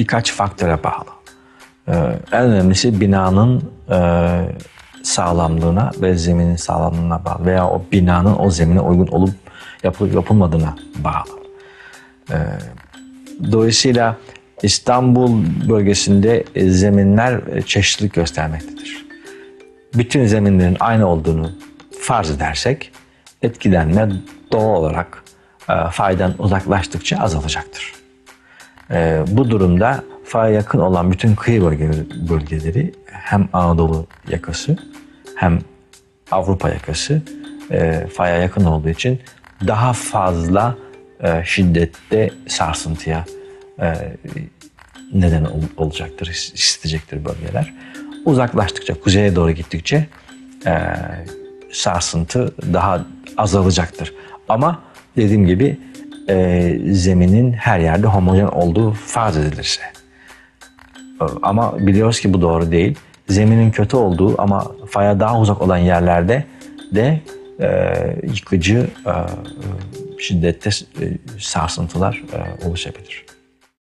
birkaç faktöre bağlı. Ee, en önemlisi binanın e, sağlamlığına ve zeminin sağlamlığına bağlı veya o binanın o zemine uygun olup yapılıp yapılmadığına bağlı. Ee, dolayısıyla İstanbul bölgesinde e, zeminler e, çeşitlilik göstermektedir. Bütün zeminlerin aynı olduğunu farz edersek etkilenme doğal olarak faydan uzaklaştıkça azalacaktır. E, bu durumda faya yakın olan bütün kıyı bölgeleri, hem Anadolu yakası hem Avrupa yakası e, faya yakın olduğu için daha fazla e, şiddette sarsıntıya e, neden ol- olacaktır, hissedecektir bölgeler. Uzaklaştıkça, kuzeye doğru gittikçe e, sarsıntı daha azalacaktır. Ama dediğim gibi e, zeminin her yerde homojen olduğu farz edilirse. E, Ama biliyoruz ki bu doğru değil. Zeminin kötü olduğu ama faya daha uzak olan yerlerde de e, yıkıcı e, e, şiddette e, sarsıntılar e, oluşabilir.